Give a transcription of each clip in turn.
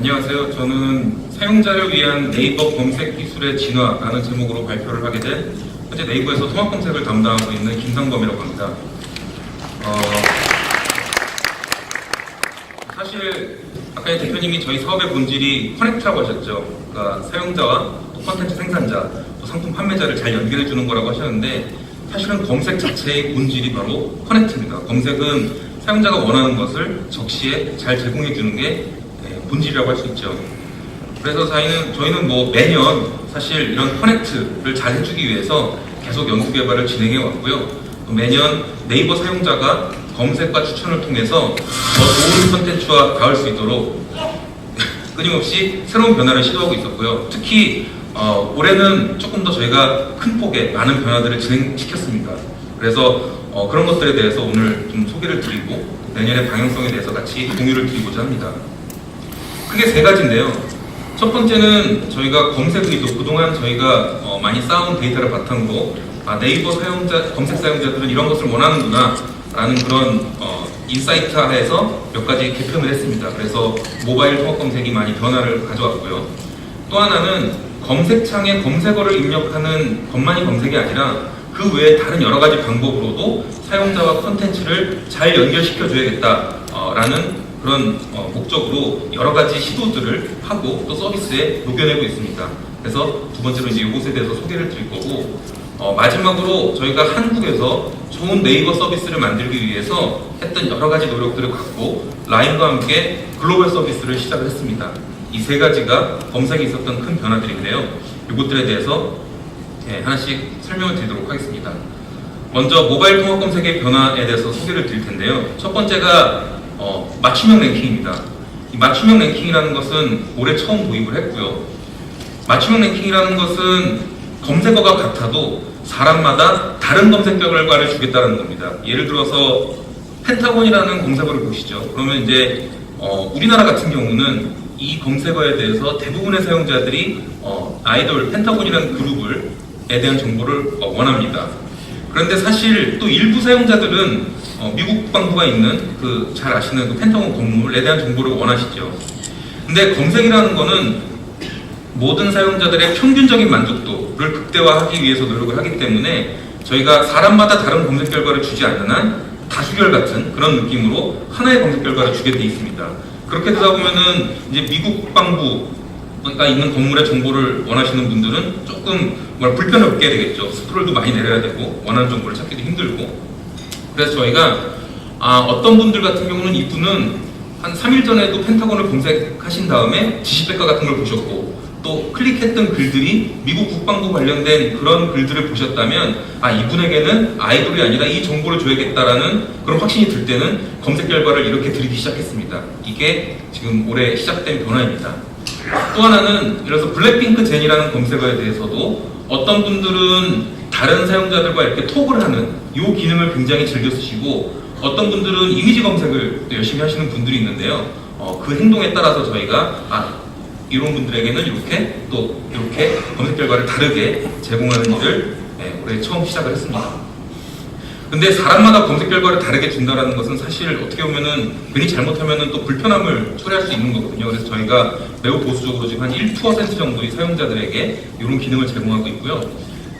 안녕하세요. 저는 사용자를 위한 네이버 검색 기술의 진화라는 제목으로 발표를 하게 된 현재 네이버에서 통합 검색을 담당하고 있는 김상범이라고 합니다. 어, 사실 아까 대표님이 저희 사업의 본질이 커넥트라고 하셨죠. 그러니까 사용자와 또 콘텐츠 생산자, 또 상품 판매자를 잘 연결해 주는 거라고 하셨는데 사실은 검색 자체의 본질이 바로 커넥트입니다. 검색은 사용자가 원하는 것을 적시에 잘 제공해 주는 게 예, 본질이라고 할 수 있죠. 그래서 저희는 저희는 뭐 매년 사실 이런 커넥트를 잘 해주기 위해서 계속 연구 개발을 진행해 왔고요. 또 매년 네이버 사용자가 검색과 추천을 통해서 더 좋은 컨텐츠와 닿을 수 있도록 끊임없이 새로운 변화를 시도하고 있었고요. 특히 어, 올해는 조금 더 저희가 큰 폭의 많은 변화들을 진행시켰습니다. 그래서 어, 그런 것들에 대해서 오늘 좀 소개를 드리고 내년의 방향성에 대해서 같이 공유를 드리고자 합니다. 크게 세 가지인데요. 첫 번째는 저희가 검색 의도, 그동안 저희가 어, 많이 쌓아온 데이터를 바탕으로 아, 네이버 사용자, 검색 사용자들은 이런 것을 원하는구나 라는 그런 어, 인사이트 하에서 몇 가지 개편을 했습니다. 그래서 모바일 통합 검색이 많이 변화를 가져왔고요. 또 하나는 검색창에 검색어를 입력하는 것만이 검색이 아니라 그 외에 다른 여러 가지 방법으로도 사용자와 컨텐츠를 잘 연결시켜 줘야겠다라는 그런 어, 목적으로 여러 가지 시도들을 하고 또 서비스에 녹여내고 있습니다. 그래서 두 번째로 이제 이것에 대해서 소개를 드릴 거고 어, 마지막으로 저희가 한국에서 좋은 네이버 서비스를 만들기 위해서 했던 여러 가지 노력들을 갖고 라인과 함께 글로벌 서비스를 시작을 했습니다. 이 세 가지가 검색에 있었던 큰 변화들인데요. 이것들에 대해서 예, 하나씩 설명을 드리도록 하겠습니다. 먼저 모바일 통합 검색의 변화에 대해서 소개를 드릴 텐데요. 첫 번째가 어, 맞춤형 랭킹입니다. 이 맞춤형 랭킹이라는 것은 올해 처음 도입을 했고요. 맞춤형 랭킹이라는 것은 검색어가 같아도 사람마다 다른 검색 결과를 주겠다는 겁니다. 예를 들어서 펜타곤이라는 검색어를 보시죠. 그러면 이제 어, 우리나라 같은 경우는 이 검색어에 대해서 대부분의 사용자들이 어, 아이돌 펜타곤이라는 그룹을에 대한 정보를 어, 원합니다. 그런데 사실 또 일부 사용자들은 어, 미국 국방부가 있는 그 잘 아시는 그 펜타곤 건물에 대한 정보를 원하시죠. 근데 검색이라는 거는 모든 사용자들의 평균적인 만족도를 극대화하기 위해서 노력을 하기 때문에 저희가 사람마다 다른 검색 결과를 주지 않는 한 다수결 같은 그런 느낌으로 하나의 검색 결과를 주게 돼 있습니다. 그렇게 되다 보면은 이제 미국 국방부가 있는 건물의 정보를 원하시는 분들은 조금 뭘 불편을 얻게 되겠죠. 스크롤도 많이 내려야 되고 원하는 정보를 찾기도 힘들고 그래서 저희가 아, 어떤 분들 같은 경우는 이분은 한 3일 전에도 펜타곤을 검색하신 다음에 지식백과 같은 걸 보셨고 또 클릭했던 글들이 미국 국방부 관련된 그런 글들을 보셨다면 아 이분에게는 아이돌이 아니라 이 정보를 줘야겠다라는 그런 확신이 들 때는 검색 결과를 이렇게 드리기 시작했습니다. 이게 지금 올해 시작된 변화입니다. 또 하나는 들어서 블랙핑크 젠이라는 검색어에 대해서도 어떤 분들은 다른 사용자들과 이렇게 톡을 하는 이 기능을 굉장히 즐겨 쓰시고 어떤 분들은 이미지 검색을 또 열심히 하시는 분들이 있는데요. 어, 그 행동에 따라서 저희가 아 이런 분들에게는 이렇게 또 이렇게 검색 결과를 다르게 제공하는 일을 네, 올해 처음 시작을 했습니다. 근데 사람마다 검색 결과를 다르게 준다라는 것은 사실 어떻게 보면은 괜히 잘못하면은 또 불편함을 초래할 수 있는 거거든요. 그래서 저희가 매우 보수적으로 지금 한1% 정도의 사용자들에게 이런 기능을 제공하고 있고요.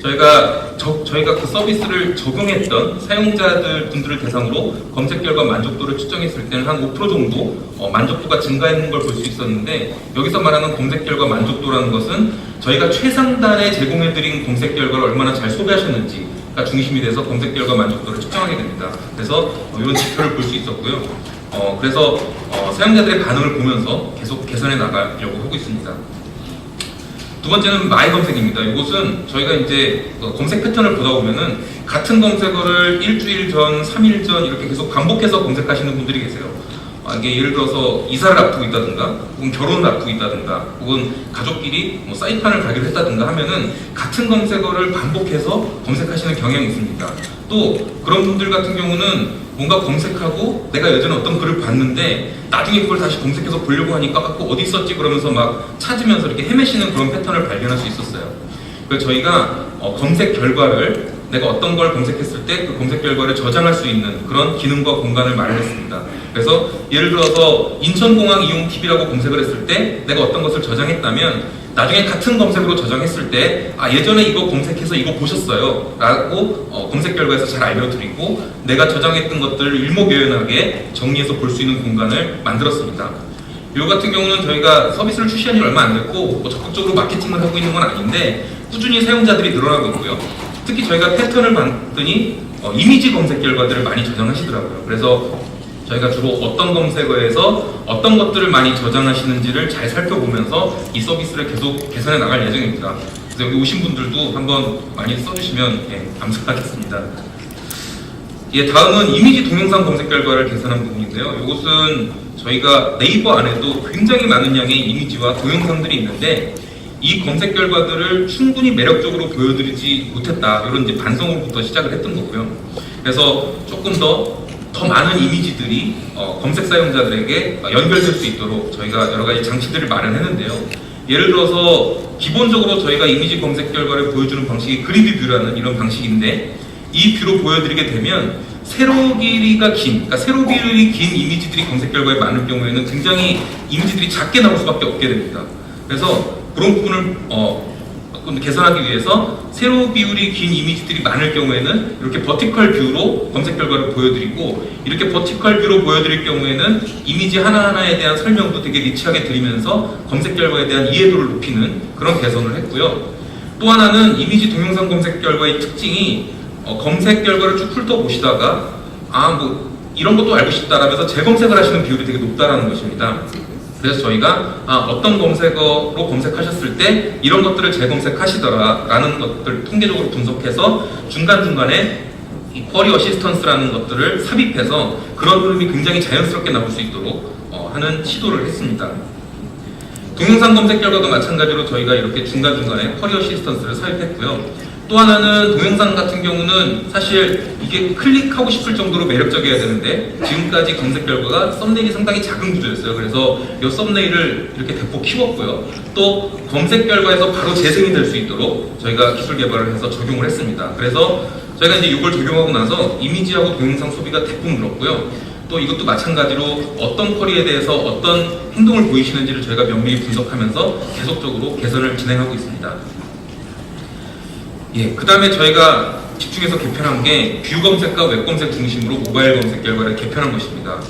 저희가 저, 저희가 그 서비스를 적용했던 사용자들 분들을 대상으로 검색 결과 만족도를 측정했을 때는 한 5% 정도 어, 만족도가 증가했는 걸 볼 수 있었는데 여기서 말하는 검색 결과 만족도라는 것은 저희가 최상단에 제공해드린 검색 결과를 얼마나 잘 소비하셨는지 가 중심이 돼서 검색 결과 만족도를 측정하게 됩니다. 그래서 어, 이런 지표를 볼 수 있었고요. 어, 그래서 어, 사용자들의 반응을 보면서 계속 개선해 나가려고 하고 있습니다. 두 번째는 마이 검색입니다. 이곳은 저희가 이제 어, 검색 패턴을 보다 보면은 같은 검색어를 일주일 전, 3일 전 이렇게 계속 반복해서 검색하시는 분들이 계세요. 아, 이게 예를 들어서 이사를 앞두고 있다든가, 혹은 결혼을 앞두고 있다든가, 혹은 가족끼리 뭐 사이판을 가기로 했다든가 하면은 같은 검색어를 반복해서 검색하시는 경향이 있습니다. 또 그런 분들 같은 경우는 뭔가 검색하고 내가 예전에 어떤 글을 봤는데 나중에 그걸 다시 검색해서 보려고 하니까 아, 그거 어디 있었지 그러면서 막 찾으면서 이렇게 헤매시는 그런 패턴을 발견할 수 있었어요. 그래서 저희가 어, 검색 결과를 내가 어떤 걸 검색했을 때 그 검색 결과를 저장할 수 있는 그런 기능과 공간을 마련했습니다. 그래서 예를 들어서 인천공항 이용 팁이라고 검색을 했을 때 내가 어떤 것을 저장했다면 나중에 같은 검색으로 저장했을 때, 아, 예전에 이거 검색해서 이거 보셨어요. 라고 어, 검색 결과에서 잘 알려드리고, 내가 저장했던 것들을 일목요연하게 정리해서 볼 수 있는 공간을 만들었습니다. 요 같은 경우는 저희가 서비스를 출시한 지 얼마 안 됐고, 뭐 적극적으로 마케팅을 하고 있는 건 아닌데, 꾸준히 사용자들이 늘어나고 있고요. 특히 저희가 패턴을 봤더니, 어, 이미지 검색 결과들을 많이 저장하시더라고요. 그래서 저희가 주로 어떤 검색어에서 어떤 것들을 많이 저장하시는지를 잘 살펴보면서 이 서비스를 계속 개선해 나갈 예정입니다. 그래서 여기 오신 분들도 한번 많이 써주시면 예, 감사하겠습니다. 예, 다음은 이미지 동영상 검색 결과를 개선한 부분인데요. 이것은 저희가 네이버 안에도 굉장히 많은 양의 이미지와 동영상들이 있는데 이 검색 결과들을 충분히 매력적으로 보여드리지 못했다. 이런 이제 반성으로부터 시작을 했던 거고요. 그래서 조금 더, 더 많은 이미지들이 어, 검색 사용자들에게 연결될 수 있도록 저희가 여러 가지 장치들을 마련했는데요. 예를 들어서 기본적으로 저희가 이미지 검색 결과를 보여주는 방식이 그리드 뷰라는 이런 방식인데 이 뷰로 보여드리게 되면 세로 길이가 긴, 그러니까 세로 길이 긴 이미지들이 검색 결과에 많을 경우에는 굉장히 이미지들이 작게 나올 수밖에 없게 됩니다. 그래서 그런 부분을 어, 개선하기 위해서 세로 비율이 긴 이미지들이 많을 경우에는 이렇게 버티컬 뷰로 검색 결과를 보여드리고 이렇게 버티컬 뷰로 보여드릴 경우에는 이미지 하나하나에 대한 설명도 되게 리치하게 드리면서 검색 결과에 대한 이해도를 높이는 그런 개선을 했고요. 또 하나는 이미지 동영상 검색 결과의 특징이 어, 검색 결과를 쭉 훑어보시다가 아 뭐 이런 것도 알고 싶다라면서 재검색을 하시는 비율이 되게 높다라는 것입니다. 그래서 저희가 아, 어떤 검색어로 검색하셨을 때 이런 것들을 재검색하시더라라는 것들 통계적으로 분석해서 중간중간에 이 쿼리 어시스턴스라는 것들을 삽입해서 그런 흐름이 굉장히 자연스럽게 나올 수 있도록 어, 하는 시도를 했습니다. 동영상 검색 결과도 마찬가지로 저희가 이렇게 중간중간에 쿼리 어시스턴스를 삽입했고요. 또 하나는 동영상 같은 경우는 사실 이게 클릭하고 싶을 정도로 매력적이어야 되는데 지금까지 검색 결과가 썸네일이 상당히 작은 구조였어요. 그래서 이 썸네일을 이렇게 대폭 키웠고요. 또 검색 결과에서 바로 재생이 될 수 있도록 저희가 기술 개발을 해서 적용을 했습니다. 그래서 저희가 이제 이걸 적용하고 나서 이미지하고 동영상 소비가 대폭 늘었고요. 또 이것도 마찬가지로 어떤 쿼리에 대해서 어떤 행동을 보이시는지를 저희가 면밀히 분석하면서 계속적으로 개선을 진행하고 있습니다. 예, 그 다음에 저희가 집중해서 개편한 게 뷰 검색과 웹 검색 중심으로 모바일 검색 결과를 개편한 것입니다.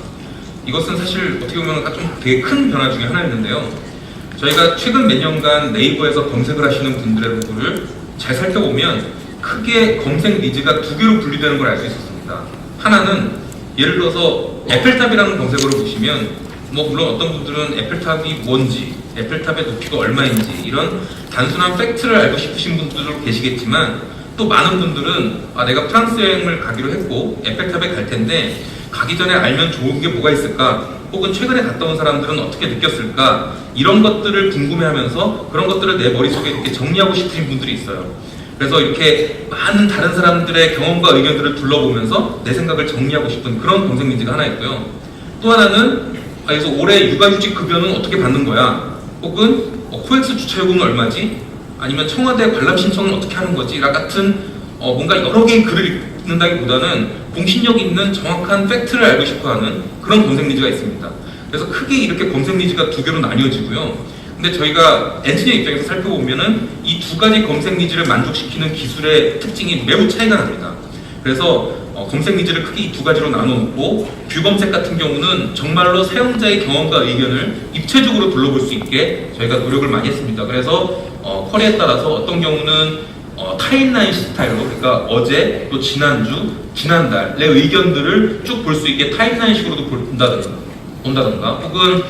이것은 사실 어떻게 보면 좀 되게 큰 변화 중에 하나였는데요. 저희가 최근 몇 년간 네이버에서 검색을 하시는 분들의 로그를 잘 살펴보면 크게 검색 니즈가 두 개로 분리되는 걸 알 수 있었습니다. 하나는 예를 들어서 에펠탑이라는 검색어를 보시면 뭐 물론 어떤 분들은 에펠탑이 뭔지 에펠탑의 높이가 얼마인지 이런 단순한 팩트를 알고 싶으신 분들도 계시겠지만 또 많은 분들은 아 내가 프랑스 여행을 가기로 했고 에펠탑에 갈 텐데 가기 전에 알면 좋은 게 뭐가 있을까? 혹은 최근에 갔다 온 사람들은 어떻게 느꼈을까? 이런 것들을 궁금해하면서 그런 것들을 내 머릿속에 이렇게 정리하고 싶으신 분들이 있어요. 그래서 이렇게 많은 다른 사람들의 경험과 의견들을 둘러보면서 내 생각을 정리하고 싶은 그런 검색 니즈가 하나 있고요. 또 하나는 아, 그래서 올해 육아휴직 급여는 어떻게 받는 거야 혹은 어, 코엑스 주차 요금은 얼마지? 아니면 청와대 관람 신청은 어떻게 하는 거지? 라 같은 어, 뭔가 여러 개의 글을 읽는다기보다는 공신력 있는 정확한 팩트를 알고 싶어하는 그런 검색 니즈가 있습니다. 그래서 크게 이렇게 검색 니즈가 두 개로 나뉘어지고요. 근데 저희가 엔지니어 입장에서 살펴보면은 이 두 가지 검색 니즈를 만족시키는 기술의 특징이 매우 차이가 납니다. 그래서 어, 검색 니즈를 크게 이 두 가지로 나눠놓고 뷰 검색 같은 경우는 정말로 사용자의 경험과 의견을 입체적으로 둘러볼 수 있게 저희가 노력을 많이 했습니다. 그래서 어, 쿼리에 따라서 어떤 경우는 어, 타임라인 스타일로 그러니까 어제 또 지난주 지난달의 의견들을 쭉 볼 수 있게 타임라인식으로도 본다든가 본다든가 혹은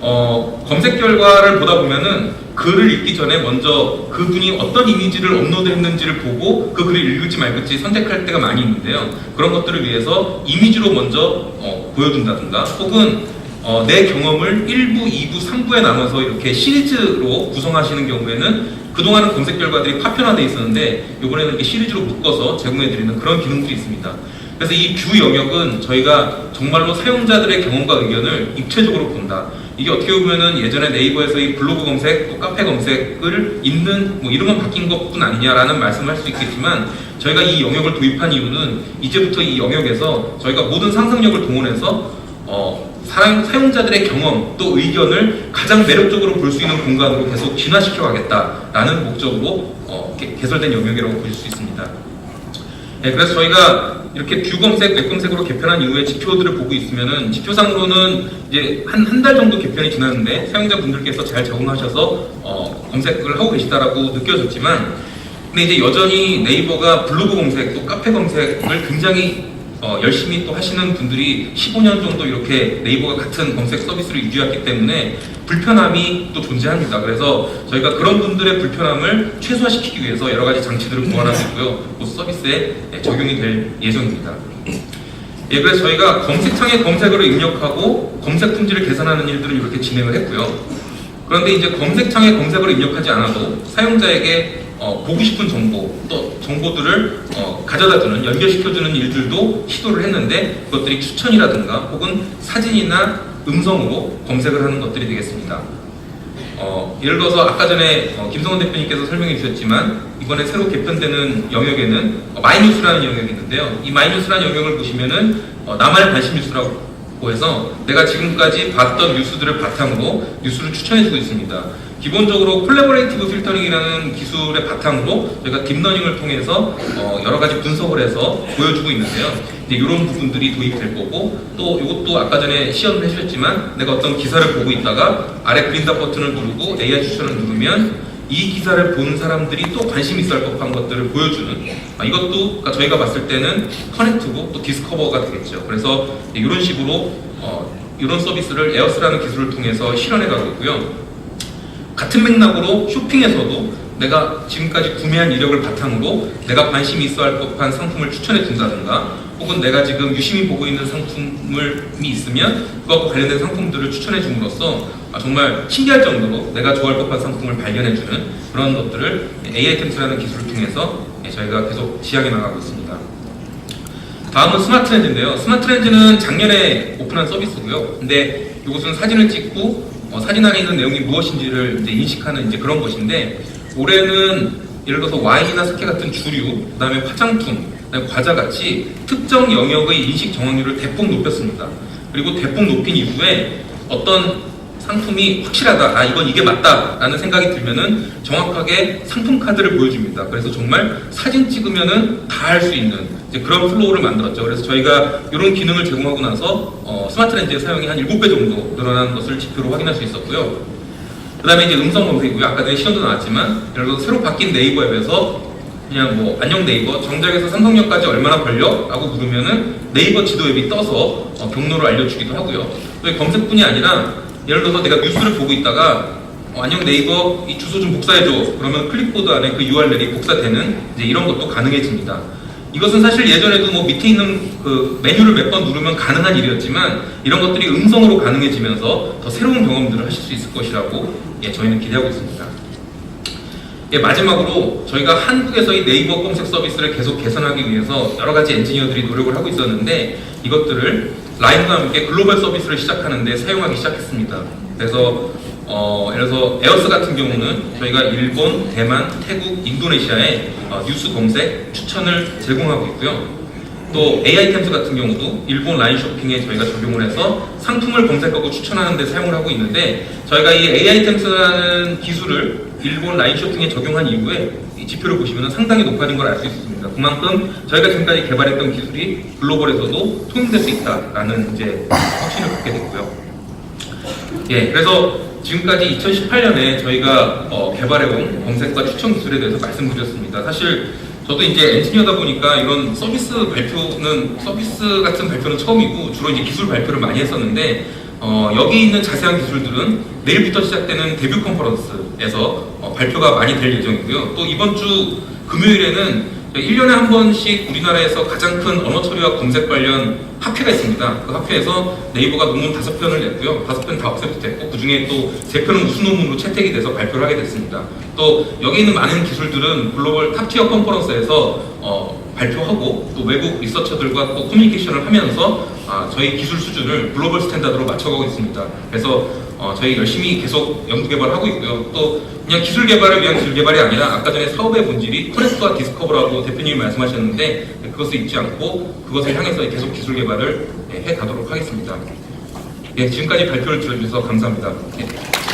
어, 검색 결과를 보다 보면은 글을 읽기 전에 먼저 그분이 어떤 이미지를 업로드했는지를 보고 그 글을 읽을지 말을지 선택할 때가 많이 있는데요. 그런 것들을 위해서 이미지로 먼저 어, 보여준다든가 혹은 어, 내 경험을 1부, 2부, 3부에 나눠서 이렇게 시리즈로 구성하시는 경우에는 그동안은 검색 결과들이 파편화되어 있었는데 이번에는 이렇게 시리즈로 묶어서 제공해드리는 그런 기능들이 있습니다. 그래서 이뷰 영역은 저희가 정말로 사용자들의 경험과 의견을 입체적으로 본다. 이게 어떻게 보면은 예전에 네이버에서 이 블로그 검색, 또 카페 검색을 있는 뭐 이름만 바뀐 것뿐 아니냐라는 말씀을 할 수 있겠지만 저희가 이 영역을 도입한 이유는 이제부터 이 영역에서 저희가 모든 상상력을 동원해서 어, 사용, 사용자들의 경험 또 의견을 가장 매력적으로 볼 수 있는 공간으로 계속 진화시켜 가겠다라는 목적으로 어, 개, 개설된 영역이라고 보실 수 있습니다. 네, 그래서 저희가 이렇게 뷰 검색, 웹 검색으로 개편한 이후에 지표들을 보고 있으면은 지표상으로는 이제 한 한 달 정도 개편이 지났는데 사용자분들께서 잘 적응하셔서 어, 검색을 하고 계시다라고 느껴졌지만 근데 이제 여전히 네이버가 블로그 검색 또 카페 검색을 굉장히 어, 열심히 또 하시는 분들이 15년 정도 이렇게 네이버가 같은 검색 서비스를 유지했기 때문에 불편함이 또 존재합니다. 그래서 저희가 그런 분들의 불편함을 최소화시키기 위해서 여러 가지 장치들을 보완하고 있고요. 곧 서비스에 네, 적용이 될 예정입니다. 예, 그래서 저희가 검색창에 검색어를 입력하고 검색 품질을 개선하는 일들을 이렇게 진행을 했고요. 그런데 이제 검색창에 검색어를 입력하지 않아도 사용자에게 어, 보고 싶은 정보 또 정보들을 어, 가져다 주는 연결시켜 주는 일들도 시도를 했는데 그것들이 추천이라든가 혹은 사진이나 음성으로 검색을 하는 것들이 되겠습니다. 어, 예를 들어서 아까 전에 어, 김성원 대표님께서 설명해 주셨지만 이번에 새로 개편되는 영역에는 어, 마이뉴스라는 영역이 있는데요. 이 마이뉴스라는 영역을 보시면은 어, 나만의 관심 뉴스라고 해서 내가 지금까지 봤던 뉴스들을 바탕으로 뉴스를 추천해 주고 있습니다. 기본적으로 콜라보레이티브 필터링이라는 기술의 바탕으로 저희가 딥러닝을 통해서 어, 여러 가지 분석을 해서 보여주고 있는데요. 이제 이런 부분들이 도입될 거고 또 이것도 아까 전에 시연을 해주셨지만 내가 어떤 기사를 보고 있다가 아래 그린답 버튼을 누르고 AI 추천을 누르면 이 기사를 본 사람들이 또 관심 할 법한 것들을 보여주는 아, 이것도 그러니까 저희가 봤을 때는 커넥트고 또 디스커버가 되겠죠. 그래서 이런 식으로 어, 이런 서비스를 에어스라는 기술을 통해서 실현해 가고 있고요. 같은 맥락으로 쇼핑에서도 내가 지금까지 구매한 이력을 바탕으로 내가 관심이 있어 할 법한 상품을 추천해 준다든가 혹은 내가 지금 유심히 보고 있는 상품이 있으면 그것과 관련된 상품들을 추천해 줌으로써 아, 정말 신기할 정도로 내가 좋아할 법한 상품을 발견해 주는 그런 것들을 AI 템스라는 기술을 통해서 예, 저희가 계속 지향해 나가고 있습니다. 다음은 스마트 렌즈인데요. 스마트 렌즈는 작년에 오픈한 서비스고요. 근데 이것은 사진을 찍고 어, 사진 안에 있는 내용이 무엇인지를 이제 인식하는 이제 그런 것인데 올해는 예를 들어서 와인이나 스케 같은 주류, 그다음에 화장품, 그다음에 과자 같이 특정 영역의 인식 정확률을 대폭 높였습니다. 그리고 대폭 높인 이후에 어떤 상품이 확실하다, 아 이건 이게 맞다 라는 생각이 들면은 정확하게 상품 카드를 보여줍니다. 그래서 정말 사진 찍으면은 다 할 수 있는 그런 플로우를 만들었죠. 그래서 저희가 이런 기능을 제공하고 나서 어, 스마트 렌즈의 사용이 한 7배 정도 늘어나는 것을 지표로 확인할 수 있었고요. 그 다음에 이제 음성 검색이고요. 아까 전에 시험도 나왔지만, 예를 들어 새로 바뀐 네이버 앱에서 그냥 뭐, 안녕 네이버, 정작에서 삼성역까지 얼마나 걸려? 라고 물으면은 네이버 지도 앱이 떠서 어, 경로를 알려주기도 하고요. 또이 검색뿐이 아니라, 예를 들어서 내가 뉴스를 보고 있다가, 어, 안녕 네이버, 이 주소 좀 복사해줘. 그러면 클립보드 안에 그 URL이 복사되는 이제 이런 것도 가능해집니다. 이것은 사실 예전에도 뭐 밑에 있는 그 메뉴를 몇 번 누르면 가능한 일이었지만 이런 것들이 음성으로 가능해지면서 더 새로운 경험들을 하실 수 있을 것이라고 예, 저희는 기대하고 있습니다. 예, 마지막으로 저희가 한국에서의 네이버 검색 서비스를 계속 개선하기 위해서 여러 가지 엔지니어들이 노력을 하고 있었는데 이것들을 라인과 함께 글로벌 서비스를 시작하는데 사용하기 시작했습니다. 그래서 어, 들어서 에어스 같은 경우는 저희가 일본, 대만, 태국, 인도네시아에 어, 뉴스 검색 추천을 제공하고 있고요. 또 AI 템스 같은 경우도 일본 라인 쇼핑에 저희가 적용을 해서 상품을 검색하고 추천하는 데 사용을 하고 있는데 저희가 이 AI 템스라는 기술을 일본 라인 쇼핑에 적용한 이후에 이 지표를 보시면 상당히 높아진 걸 알 수 있습니다. 그만큼 저희가 지금까지 개발했던 기술이 글로벌에서도 통용될 수 있다라는 이제 확신을 갖게 됐고요. 예, 그래서 지금까지 2018년에 저희가 어, 개발해온 검색과 추천 기술에 대해서 말씀드렸습니다. 사실 저도 이제 엔지니어다 보니까 이런 서비스 발표는 서비스 같은 발표는 처음이고 주로 이제 기술 발표를 많이 했었는데 어, 여기 있는 자세한 기술들은 내일부터 시작되는 데뷔 컨퍼런스에서 어, 발표가 많이 될 예정이고요. 또 이번 주 금요일에는 1년에 한 번씩 우리나라에서 가장 큰 언어 처리와 검색 관련 학회가 있습니다. 그 학회에서 네이버가 논문 다섯 편을 냈고요. 다섯 편다 억셉트 그 중에 또세 편은 우수 논문으로 채택이 돼서 발표를 하게 됐습니다. 또 여기 있는 많은 기술들은 글로벌 탑티어 컨퍼런스에서 어, 발표하고 또 외국 리서처들과 또 커뮤니케이션을 하면서 아, 저희 기술 수준을 글로벌 스탠다드로 맞춰가고 있습니다. 그래서 어, 저희 열심히 계속 연구 개발하고 있고요. 또 그냥 기술 개발을 위한 기술 개발이 아니라 아까 전에 사업의 본질이 커넥트와 디스커버라고 대표님이 말씀하셨는데 그것을 잊지 않고 그것을 향해서 계속 기술 개발을 예, 해 가도록 하겠습니다. 예, 지금까지 발표를 들어주셔서 감사합니다. 예.